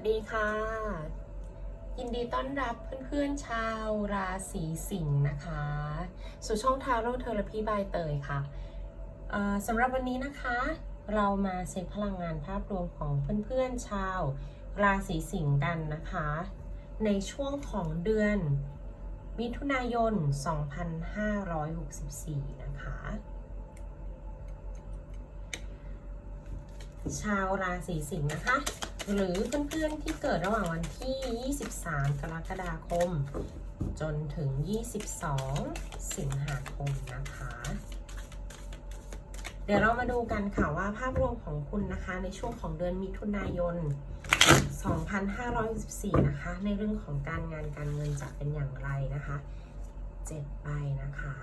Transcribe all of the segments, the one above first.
วัสดีค่ะ ยินดีต้อนรับเพื่อนๆชาวราศีสิงห์นะคะ สู่ช่องทาโร่เทอราพีบายเตยค่ะสำหรับวันนี้นะคะ เรามาเช็คพลังงานภาพรวมของเพื่อนๆชาว ราศีสิงห์กันนะคะ ในช่วงของเดือนมิถุนายน 2564 นะคะ ชาวราศีสิงห์นะคะ หรือเพื่อนๆที่เกิดระหว่างวันที่ 23 กรกฎาคม จนถึง 22 สิงหาคมนะคะ เดี๋ยวเรามาดูกันค่ะว่าภาพรวมของคุณนะคะในช่วงของเดือนมิถุนายน 2564 นะคะ ในเรื่องของการงานการเงินจะเป็นอย่างไรนะคะ เจ็ดใบนะคะ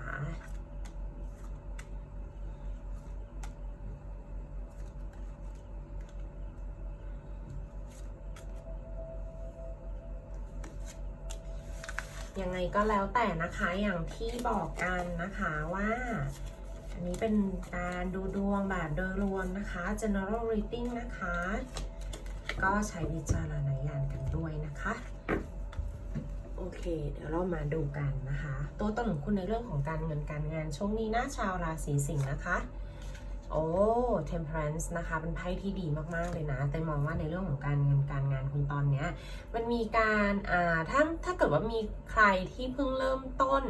ยังไงก็แล้วแต่นะคะอย่างที่บอกกันนะคะว่าอันนี้เป็นการดูดวงแบบโดยรวมนะคะ general reading นะคะ ก็ใช้วิจารณญาณกันด้วยนะคะ โอเค เดี๋ยวเรามาดูกันนะคะ ตัวตนของคุณในเรื่องของการเงินการงานช่วงนี้นะชาวราศีสิงห์นะคะ โอ้ temperance นะคะ เป็นไพ่ที่ดีมากๆเลยนะ แต่มองว่าในเรื่องของการเงินการงานคุณตอนเนี้ย มันมีการอ่าถ้าถ้าเกิดว่ามีใครที่เพิ่งเริ่มต้น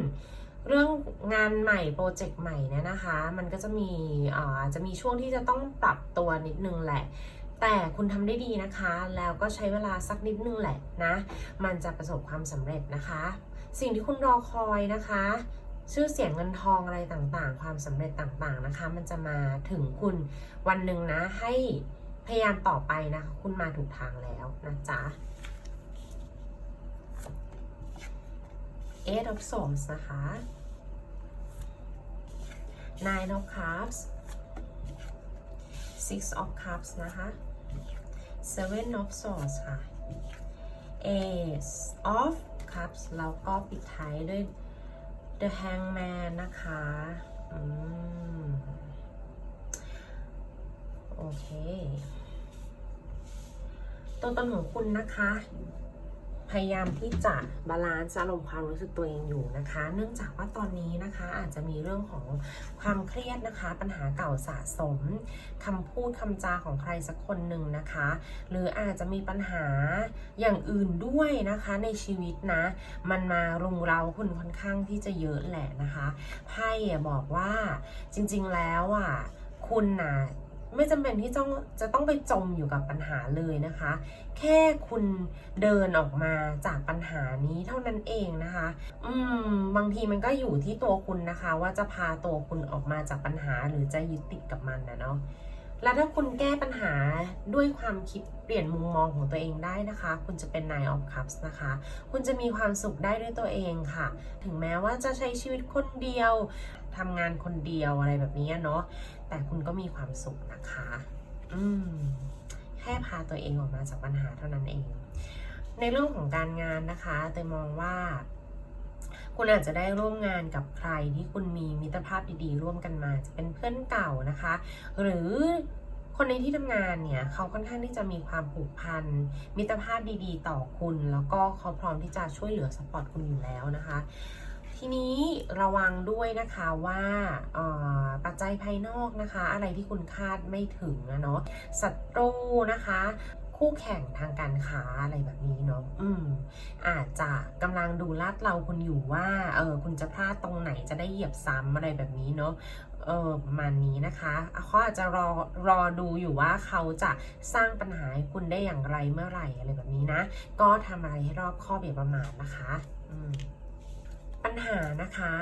เรื่องงานใหม่โปรเจกต์ใหม่เนี่ยนะคะ มันก็จะมีอ่าจะมีช่วงที่จะต้องปรับตัวนิดนึงแหละแต่คุณทำได้ดีนะคะ แล้วก็ใช้เวลาสักนิดนึงแหละนะ มันจะประสบความสำเร็จนะคะ สิ่งที่คุณรอคอยนะคะ ชื่อเสียงเงินทองอะไรต่างๆ ความสำเร็จต่างๆนะคะ มันจะมาถึงคุณวันหนึ่งนะ ให้พยายามต่อไปนะคะ คุณมาถูกทางแล้วนะจ๊ะ Eight of Swords นะคะ Nine of Cups Six of Cups นะคะ Seven of Swords ค่ะ Ace of Cups แล้วก็ปิดท้ายด้วย The Hangman นะคะอืมโอเค ตัวตนของคุณนะคะ พยายามที่จะบาลานซ์อารมณ์ความรู้สึกตัวเองอยู่นะคะ เนื่องจากว่าตอนนี้นะคะอาจจะมีเรื่องของความเครียดนะคะ ปัญหาเก่าสะสมคำพูดคำจาของใครสักคนหนึ่งนะคะ หรืออาจจะมีปัญหาอย่างอื่นด้วยนะคะในชีวิตนะ มันมารุงเราคุณค่อนข้างที่จะเยอะแหละนะคะไพ่บอกว่าจริงๆแล้วอะคุณน่ะ ไม่จำเป็นที่ต้องจะต้องไปจมอยู่กับปัญหาเลยนะคะ แค่คุณเดินออกมาจากปัญหานี้เท่านั้นเองนะคะ อืม บางทีมันก็อยู่ที่ตัวคุณนะคะ ว่าจะพาตัวคุณออกมาจากปัญหาหรือจะยึดติดกับมันนะเนาะแล้วถ้าคุณแก้ปัญหาด้วยความคิดเปลี่ยนมุมมองของตัวเองได้นะคะ คุณจะเป็น Nine of Cups นะคะ คุณจะมีความสุขได้ด้วยตัวเองค่ะ ถึงแม้ว่าจะใช้ชีวิตคนเดียวทำงานคนเดียวอะไรแบบนี้เนาะ แต่คุณก็มีความสุขนะคะ อืม แค่พาตัวเองออกมาจากปัญหาเท่านั้นเอง ในเรื่องของการงานนะคะเตยมองว่า คุณอาจจะได้ร่วมงานกับใครที่คุณมีมิตรภาพดีๆ ร่วมกันมา จะเป็นเพื่อนเก่านะคะ หรือคนในที่ทำงานเนี่ยเขาค่อนข้างที่จะมีความผูกพันมิตรภาพดีๆ ต่อคุณ แล้วก็เขาพร้อมที่จะช่วยเหลือสปอร์ตคุณอยู่แล้วนะคะ ทีนี้ระวังด้วยนะคะว่าปัจจัยภายนอกนะคะ อะไรที่คุณคาดไม่ถึงนะเนาะศัตรูนะคะ คู่แข่งทางการค้าอะไรแบบนี้เนาะอืมอาจจะกำลังดูลาดเราคุณอยู่ว่าเออคุณจะพลาดตรงไหนจะได้เหยียบซ้ำอะไรแบบนี้เนาะเออประมาณนี้นะคะเขาอาจจะรอรอดูอยู่ว่าเขาจะสร้างปัญหาให้คุณได้อย่างไรเมื่อไหร่อะไรแบบนี้นะ ก็ทำอะไรให้รอบคอบอย่าประมาทนะคะ อืม หานะคะ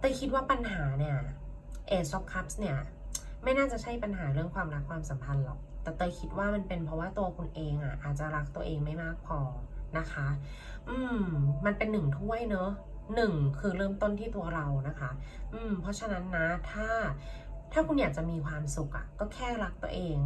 แต่คิดว่าปัญหาเนี่ย Ace of Cups เนี่ยไม่น่าจะใช่ปัญหาเรื่องความรักความสัมพันธ์หรอก แต่เตยคิดว่ามันเป็นเพราะว่าตัวคุณเองอะ อาจจะรักตัวเองไม่มากพอนะคะ อืม มันเป็นหนึ่งถ้วยเนอะหนึ่งคือเริ่มต้นที่ตัวเรานะคะ อืม เพราะฉะนั้นนะถ้าถ้าคุณอยากจะมีความสุขอะ ก็แค่รักตัวเอง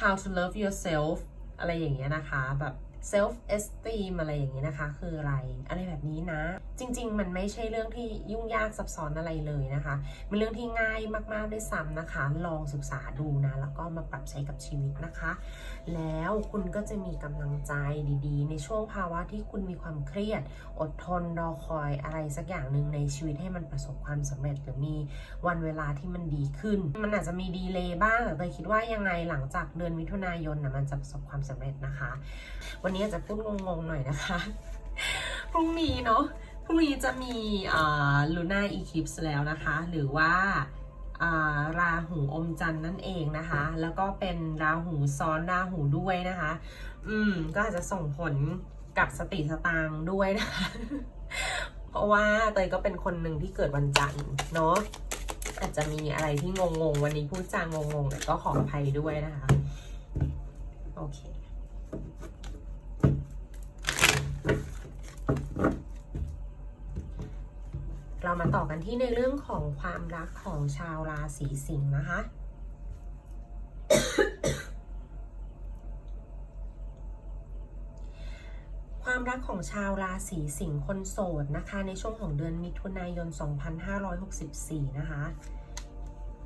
how to love yourself อะไรอย่างเงี้ยนะคะ แบบ self esteem อะไรอย่างนี้ยนะคะ คืออะไร อะไรแบบนี้นะ จริง ๆ มันไม่ใช่เรื่องที่ยุ่งยากซับซ้อนอะไรเลยนะคะเป็นเรื่องที่ง่ายมากๆด้วยซ้ำนะคะ ลองศึกษาดูนะแล้วก็มาปรับใช้กับชีวิตนะคะ แล้วคุณก็จะมีกำลังใจดีๆ ในช่วงภาวะที่คุณมีความเครียด อดทนรอคอยอะไรสักอย่างหนึ่งในชีวิตให้มันประสบความสำเร็จหรือมีวันเวลาที่มันดีขึ้น มันอาจจะมีดีเลย์บ้างแต่เตยคิดว่ายังไงหลังจากเดือนมิถุนายนนะมันจะประสบความสำเร็จนะคะ วันนี้อาจจะพูดงงๆหน่อยนะคะ พรุ่งนี้เนาะ พรุ่งนี้จะมีลูน่าอีคลิปส์แล้วนะคะ หรือว่าราหูอมจันทร์นั่นเองนะคะ แล้วก็เป็นราหูซ้อนราหูด้วยนะคะ อืม ก็อาจจะส่งผลกับสติสตางค์ด้วยนะคะ เพราะว่าเตยก็เป็นคนหนึ่งที่เกิดวันจันทร์เนาะ อาจจะมีอะไรที่งงๆ วันนี้พูดจางงๆแต่ก็ขออภัยด้วยนะคะ โอเค เรามาต่อกันที่ในเรื่องของความรักของชาวราศีสิงห์นะคะ ความรักของชาวราศีสิงห์คนโสดนะคะ ในช่วงของเดือนมิถุนายน 2564 นะคะ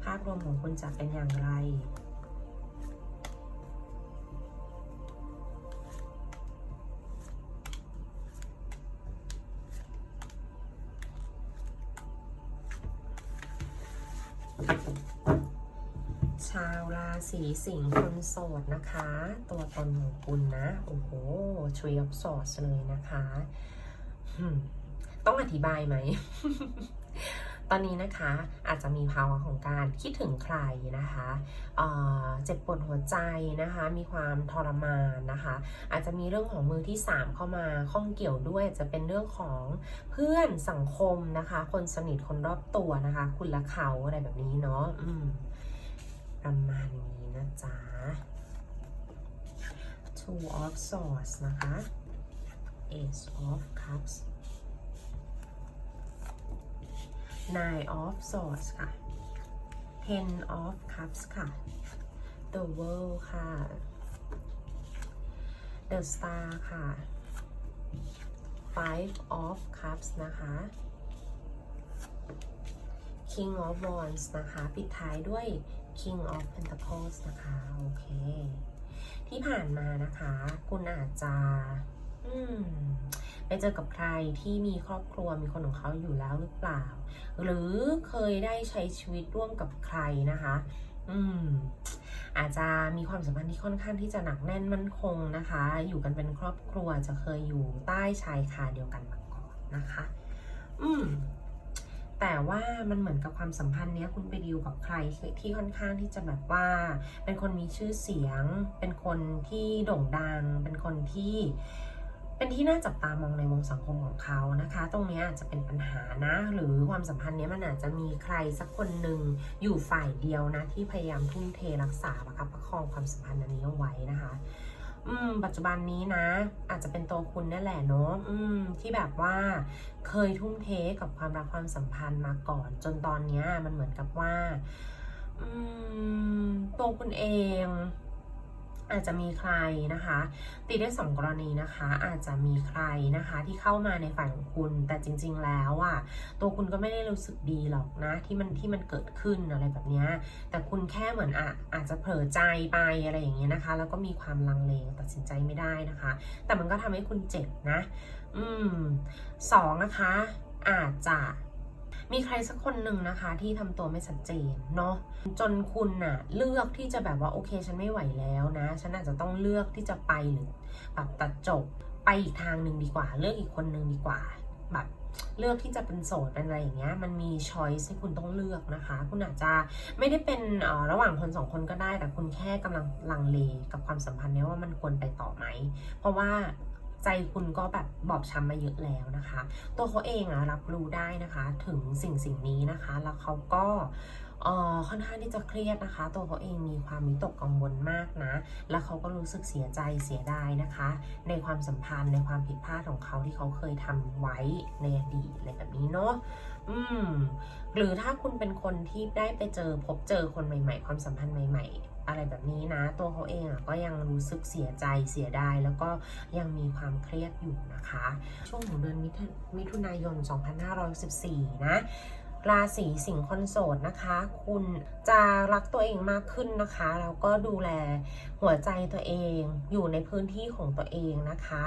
ภาพรวมของคุณจะเป็นอย่างไรีสิงห์คนโสดนะคะ ตัวตนของคุณนะ โอ้โห Tree of Swords เลยนะคะต้องอธิบายไหม ตอนนี้นะคะอาจจะมีภาวะของการคิดถึงใครนะคะเเจ็บปวดหัวใจนะคะ มีความทรมานนะคะ อาจจะมีเรื่องของมือที่ 3 เข้ามาข้องเกี่ยวด้วยจะเป็นเรื่องของเพื่อนสังคมนะคะ คนสนิทคนรอบตัวนะคะ คุณและเขาอะไรแบบนี้เนาะประมาณนี้ นะจ๊ะ two of swords นะคะ ace of cups nine of swords ค่ะ ten of cups ค่ะ the world ค่ะ the star ค่ะ five of cups นะคะ king of wands นะคะ ปิดท้ายด้วย king of pentacles นะคะ โอเค ที่ผ่านมานะคะ คุณอาจจะอืมไปเจอกับใครที่มีครอบครัวมีคนของเขาอยู่แล้วหรือเปล่า หรือเคยได้ใช้ชีวิตร่วมกับใครนะคะ อืมอาจจะมีความสัมพันธ์ที่ค่อนข้างที่จะหนักแน่นมั่นคงนะคะ อยู่กันเป็นครอบครัวจะเคยอยู่ใต้ชายคาเดียวกันมาก่อนนะคะ อืม แต่ว่ามันเหมือนกับความสัมพันธ์เนี้ยคุณไปดีลกับใครที่ค่อนข้างที่จะแบบว่า เป็นคนมีชื่อเสียง เป็นคนที่โด่งดัง เป็นคนที่ เป็นที่น่าจับตามองในวงสังคมของเขานะคะ ตรงเนี้ยอาจจะเป็นปัญหานะ หรือความสัมพันธ์เนี้ยมันอาจจะมีใครสักคนหนึ่งอยู่ฝ่ายเดียวนะที่พยายามทุ่มเทรักษาประคับประคองความสัมพันธ์อันนี้เอาไว้นะคะ อืม ปัจจุบันนี้นะ อาจจะเป็นตัวคุณนั่นแหละเนาะอืม ที่แบบว่าเคยทุ่มเทกับความรักความสัมพันธ์มาก่อน จนตอนเนี้ยมันเหมือนกับว่า อืม ตัวคุณเอง อาจจะมีใครนะคะติดได้สองกรณีนะคะ อาจจะมีใครนะคะที่เข้ามาในฝ่ายของคุณแต่จริง ๆ แล้วอะ่ะตัวคุณก็ไม่ได้รู้สึกดีหรอกนะที่มันที่มันเกิดขึ้นอะไรแบบนี้แต่คุณแค่เหมือนอะอาจจะเผลอใจไปอะไรอย่างเงี้ยนะคะ แล้วก็มีความลังเลตัดสินใจไม่ได้นะคะ แต่มันก็ทำให้คุณเจ็บนะ อืมสองนะคะ อาจจะ มีใครสักคนหนึ่งนะคะที่ทำตัวไม่ชัดเจนเนาะจนคุณน่ะเลือกที่จะแบบว่าโอเคฉันไม่ไหวแล้วนะ ฉันอาจจะต้องเลือกที่จะไปหรือแบบตัดจบไปอีกทางหนึ่งดีกว่า เลือกอีกคนหนึ่งดีกว่าแบบเลือกที่จะเป็นโสดเป็นอะไรอย่างเงี้ยมันมีช้อยส์ให้คุณต้องเลือกนะคะ คุณอาจจะไม่ได้เป็นระหว่างคนสองคนก็ได้ แต่คุณแค่กำลังลังเลกับความสัมพันธ์เนี้ยว่ามันควรไปต่อไหม เพราะว่า ใจคุณก็แบบบอบช้ำมาเยอะแล้วนะคะ ตัวเขาเองอะรับรู้ได้นะคะถึงสิ่งสิ่งนี้นะคะ แล้วเขาก็เอ่อค่อนข้างที่จะเครียดนะคะ ตัวเขาเองมีความวิตกกังวลมากนะ แล้วเขาก็รู้สึกเสียใจเสียดายนะคะ ในความสัมพันธ์ในความผิดพลาดของเขาที่เขาเคยทำไว้ในอดีตอะไรแบบนี้เนาะอืมหรือถ้าคุณเป็นคนที่ได้ไปเจอพบเจอคนใหม่ ๆ ความสัมพันธ์ใหม่ ๆ อะไรแบบนี้นะ ตัวเขาเองอะก็ยังรู้สึกเสียใจเสียดายแล้วก็ยังมีความเครียดอยู่นะคะ ช่วงของเดือนมิถุมิถุนายน 2514 นะ ราศีสิงห์คนโสดนะคะ คุณจะรักตัวเองมากขึ้นนะคะแล้วก็ดูแลหัวใจตัวเองอยู่ในพื้นที่ของตัวเองนะคะ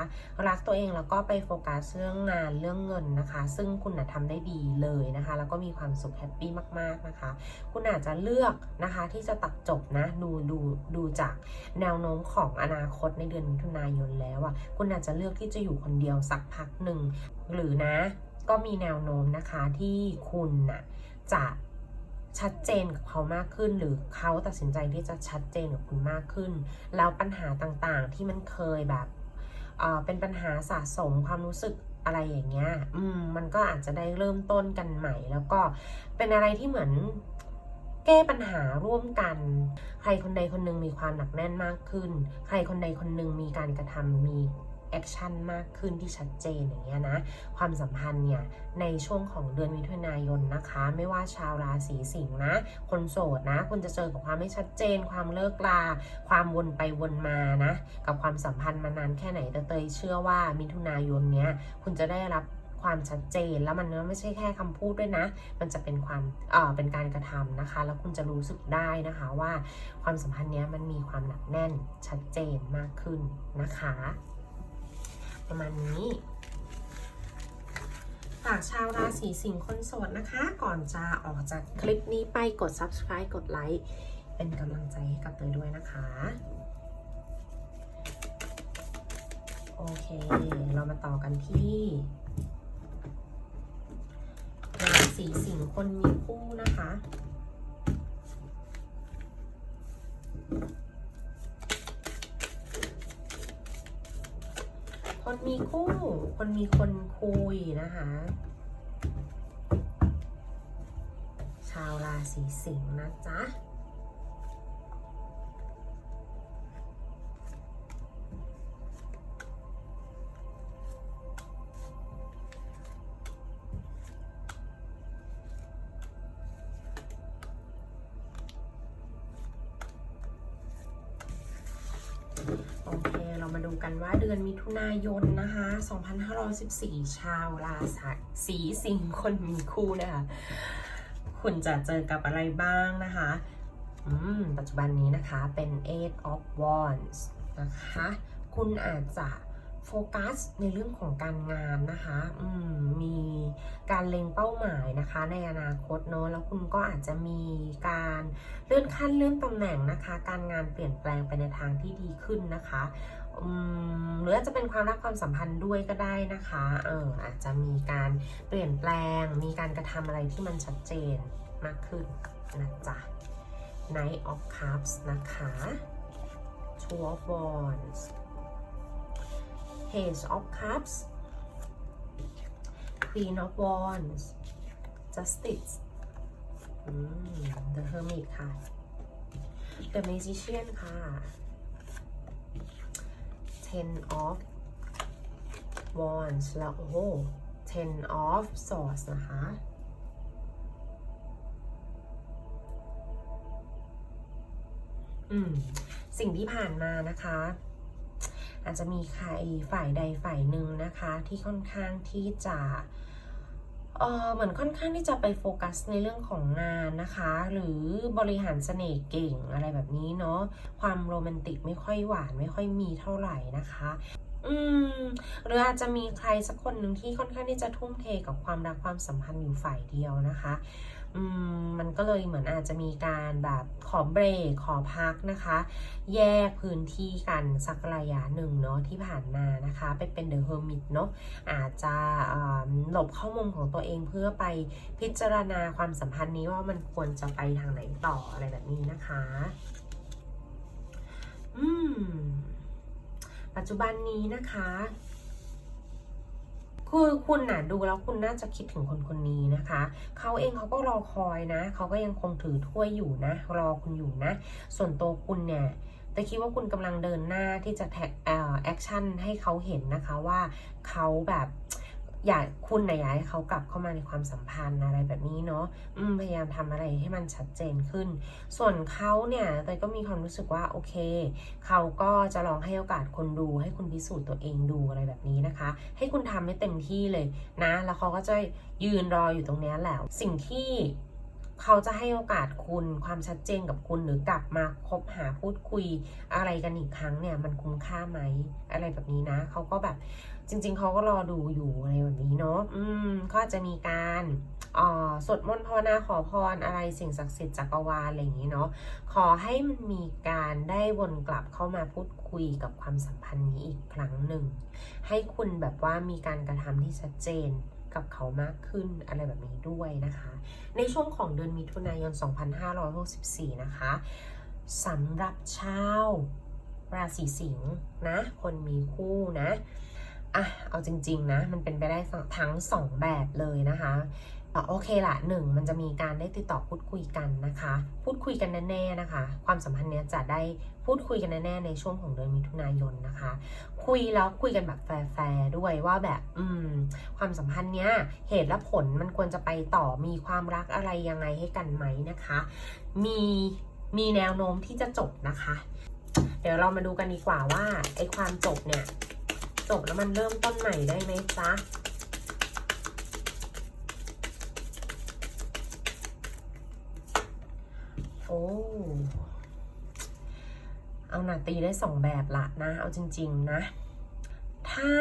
รักตัวเองแล้วก็ไปโฟกัสเรื่องงานเรื่องเงินนะคะ ซึ่งคุณนะทำได้ดีเลยนะคะ แล้วก็มีความสุขแฮปปี้มาก ๆนะคะ คุณอาจจะเลือกนะคะที่จะตัดจบนะดูดูดูจากแนวโน้มของอนาคตในเดือนมิถุนายนแล้วอะคุณอาจจะเลือกที่จะอยู่คนเดียวสักพักหนึ่งหรือนะ ก็มีแนวโน้มนะคะที่คุณน่ะจะชัดเจนกับเขามากขึ้น หรือเขาตัดสินใจที่จะชัดเจนกับคุณมากขึ้น แล้วปัญหาต่างๆที่มันเคยแบบเเป็นปัญหาสะสมความรู้สึกอะไรอย่างเงี้ย อืม มันก็อาจจะได้เริ่มต้นกันใหม่ แล้วก็เป็นอะไรที่เหมือนแก้ปัญหาร่วมกัน ใครคนใดคนหนึ่งมีความหนักแน่นมากขึ้น ใครคนใดคนหนึ่งมีการกระทำมี แอคชั่นมากขึ้นที่ชัดเจนอย่างเงี้ยนะ ความสัมพันธ์เนี่ยในช่วงของเดือนมิถุนายนนะคะ ไม่ว่าชาวราศีสิงห์นะ คนโสดนะ คุณจะเจอกับความไม่ชัดเจน ความเลิกลา ความวนไปวนมานะ กับความสัมพันธ์มานานแค่ไหนแต่เตยเชื่อว่ามิถุนายนเนี้ยคุณจะได้รับความชัดเจนแล้วมันไม่ใช่แค่คำพูดด้วยนะ มันจะเป็นความเอ่อเป็นการกระทำนะคะ แล้วคุณจะรู้สึกได้นะคะว่าความสัมพันธ์เนี้ยมันมีความหนักแน่นชัดเจนมากขึ้นนะคะ ประมาณนี้ฝากชาวราศีสิงห์คนโสดนะคะ ก่อนจะออกจากคลิปนี้ไปกด subscribe กดไลค์เป็นกำลังใจให้กับเตยด้วยนะคะ โอเค เรามาต่อกันที่ราศีสิงห์คนมีคู่นะคะ คนมีคู่ คนมีคนคุยนะคะ ชาวราศีสิงห์นะจ๊ะ ว่าเดือนมิถุนายนนะคะ 2514 ชาวราศีสิงคนมีคู่นะคะ คุณจะเจอกับอะไรบ้างนะคะอืมปัจจุบันนี้นะคะเป็น eight of wands นะคะ คุณอาจจะโฟกัสในเรื่องของการงานนะคะอืมมีการเล็งเป้าหมายนะคะ ในอนาคตเนอะแล้วคุณก็อาจจะมีการเลื่อนขั้นเลื่อนตำแหน่งนะคะ การงานเปลี่ยนแปลงไปในทางที่ดีขึ้นนะคะ หรืออาจจะเป็นความรักความสัมพันธ์ด้วยก็ได้นะคะเอออาจจะมีการเปลี่ยนแปลง มีการกระทำอะไรที่มันชัดเจนมากขึ้นนะจ๊ะ Knight of Cups นะคะ Two of Wands Page of Cups Queen of Wands Justice The Hermit ค่ะ The Magician ค่ะ Ten of Wands แล้วโอ้โห Ten of Swords นะคะ อืม สิ่งที่ผ่านมานะคะ อาจจะมีใครฝ่ายใดฝ่ายหนึ่งนะคะ ที่ค่อนข้างที่จะ เออเหมือนค่อนข้างที่จะไปโฟกัสในเรื่องของงานนะคะ หรือบริหารเสน่ห์เก่งอะไรแบบนี้เนาะความโรแมนติกไม่ค่อยหวานไม่ค่อยมีเท่าไหร่นะคะอืมหรืออาจจะมีใครสักคนหนึ่งที่ค่อนข้างที่จะทุ่มเทกับความรักความสัมพันธ์อยู่ฝ่ายเดียวนะคะ มมันก็เลยเหมือนอาจจะมีการแบบขอเบรกขอพักนะคะ แยกพื้นที่กันสักระยะหนึ่งเนาะที่ผ่านมานะคะ ไปเป็นเดอะเฮอร์มิตเนาะอาจจะหลบเข้ามุมของตัวเองเพื่อไปพิจารณาความสัมพันธ์นี้ว่ามันควรจะไปทางไหนต่ออะไรแบบนี้นะคะ อืม ปัจจุบันนี้นะคะ คือคุณน่ะดูแล้วคุณน่าจะคิดถึงคนคนนี้นะคะ เขาเองเขาก็รอคอยนะ เขาก็ยังคงถือถ้วยอยู่นะ รอคุณอยู่นะ ส่วนตัวคุณเนี่ยแต่คิดว่าคุณกำลังเดินหน้าที่จะแท็กเอ่อแอคชั่นให้เขาเห็นนะคะว่าเขาแบบ อยากคุณนะอยากให้เขากลับเข้ามาในความสัมพันธ์อะไรแบบนี้เนาะพยายามทำอะไรให้มันชัดเจนขึ้น ส่วนเขาเนี่ยเตยก็มีความรู้สึกว่าโอเค เขาก็จะลองให้โอกาสคนดู ให้คุณพิสูจน์ตัวเองดูอะไรแบบนี้นะคะ ให้คุณทำให้เต็มที่เลยนะ แล้วเขาก็จะยืนรออยู่ตรงนี้แหละสิ่งที่ เขาจะให้โอกาสคุณความชัดเจนกับคุณหรือกลับมาคบหาพูดคุยอะไรกันอีกครั้งเนี่ย มันคุ้มค่าไหมอะไรแบบนี้นะเขาก็แบบจริง ๆเขาก็รอดูอยู่อะไรแบบนี้เนาะอืมก็อาจะมีการอ่อสวดมนต์ภาวนาขอพรอะไรสิ่งศักดิ์สิทธิ์จักรวาลอะไรอย่างนี้เนาะขอให้มันมีการได้วนกลับเข้ามาพูดคุยกับความสัมพันธ์นี้อีกครั้งหนึ่ง ให้คุณแบบว่ามีการกระทำที่ชัดเจน กับเขามากขึ้นอะไรแบบนี้ด้วยนะคะ ในช่วงของเดือนมิถุนายน 2564 นะคะสำหรับชาวราศีสิงห์นะ คนมีคู่นะอะเอาจริง ๆ นะ มันเป็นไปได้ทั้งสองแบบเลยนะคะอะ โอเคละหนึ่งมันจะมีการได้ติดต่อพูดคุยกันนะคะ พูดคุยกันแน่ๆนะคะ ความสัมพันธ์เนี้ยจะได้พูดคุยกันแน่ๆในช่วงของเดือนมิถุนายนนะคะ คุยแล้วคุยกันแบบแฟร์ๆด้วยว่าแบบอืมความสัมพันธ์เนี้ยเหตุและผลมันควรจะไปต่อมีความรักอะไรยังไงให้กันไหมนะคะ มีมีแนวโน้มที่จะจบนะคะ เดี๋ยวเรามาดูกันดีกว่าว่าไอ้ความจบเนี่ยจบแล้วมันเริ่มต้นใหม่ได้ไหมจ๊ะ โอ้เอาหนาตีได้สองแบบละนะ เอาจริง ๆ นะ ถ้า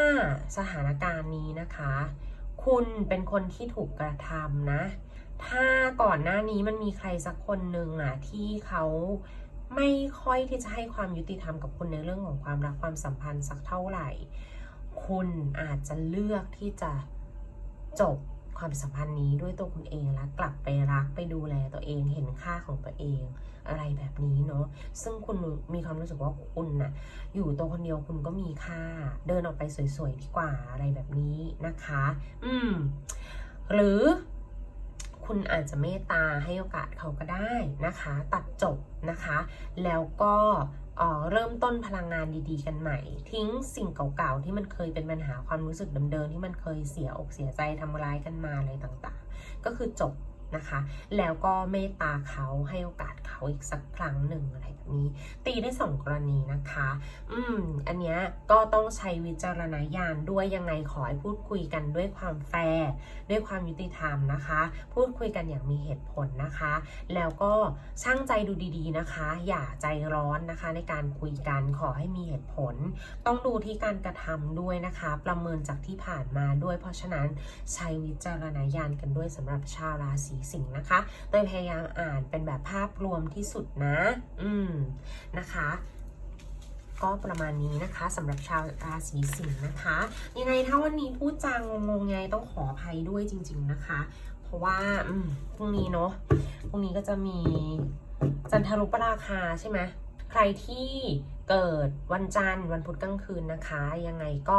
สถานการณ์นี้นะคะ คุณเป็นคนที่ถูกกระทำนะ ถ้าก่อนหน้านี้มันมีใครสักคนหนึ่งอะที่เขาไม่ค่อยที่จะให้ความยุติธรรมกับคุณในเรื่องของความรักความสัมพันธ์สักเท่าไหร่ คุณอาจจะเลือกที่จะจบ ความสัมพันธ์นี้ด้วยตัวคุณเองและกลับไปรักไปดูแลตัวเองเห็นค่าของตัวเอง อะไรแบบนี้เนาะซึ่งคุณมีความรู้สึกว่าคุณน่ะอยู่ตัวคนเดียวคุณก็มีค่า เดินออกไปสวยๆดีกว่าอะไรแบบนี้นะคะ อืม หรือคุณอาจจะเมตตาให้โอกาสเขาก็ได้นะคะ ตัดจบนะคะ แล้วก็ เริ่มต้นพลังงานดีๆ กันใหม่ ทิ้งสิ่งเก่าๆที่มันเคยเป็นปัญหาความรู้สึกเดิมๆที่มันเคยเสียอกเสียใจทำร้ายกันมาอะไรต่างๆ ก็คือจบ นะคะ แล้วก็เมตตาเขาให้โอกาสเขาอีกสักครั้งหนึ่งอะไรแบบนี้ ตีได้สองกรณีนะคะ อืม อันเนี้ยก็ต้องใช้วิจารณญาณด้วยยังไงขอให้พูดคุยกันด้วยความแฟร์ด้วยความยุติธรรมนะคะ พูดคุยกันอย่างมีเหตุผลนะคะ แล้วก็ช่างใจดูดีๆนะคะ อย่าใจร้อนนะคะในการคุยกันขอให้มีเหตุผล ต้องดูที่การกระทำด้วยนะคะ ประเมินจากที่ผ่านมาด้วย เพราะฉะนั้นใช้วิจารณญาณกันด้วยสำหรับชาวราศีสิงห์นะคะ โดยพยายามอ่านเป็นแบบภาพรวมที่สุดนะ อืม นะคะก็ประมาณนี้นะคะสำหรับชาวราศีสิงห์นะคะ ยังไงถ้าวันนี้พูดจางงงไงต้องขออภัยด้วยจริง ๆนะคะ เพราะว่าอืมพรุ่งนี้เนาะพรุ่งนี้ก็จะมีจันทรุปราคาใช่ไหมใครที่เกิดวันจันทร์วันพุธกลางคืนนะคะ ยังไงก็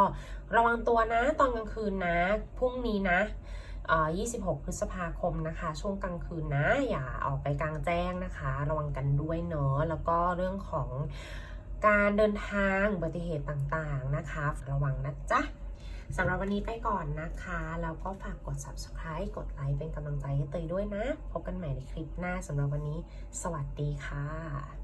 ระวังตัวนะตอนกลางคืนนะพรุ่งนี้นะ 26 พฤษภาคมนะคะ ช่วงกลางคืนนะ อย่าออกไปกลางแจ้งนะคะ ระวังกันด้วยเนาะแล้วก็เรื่องของการเดินทางอุบัติเหตุต่างๆนะคะ ระวังนะจ๊ะสำหรับวันนี้ไปก่อนนะคะ แล้วก็ฝากกด subscribe กดไลค์เป็นกำลังใจให้เตยด้วยนะ พบกันใหม่ในคลิปหน้าสำหรับวันนี้ สวัสดีค่ะ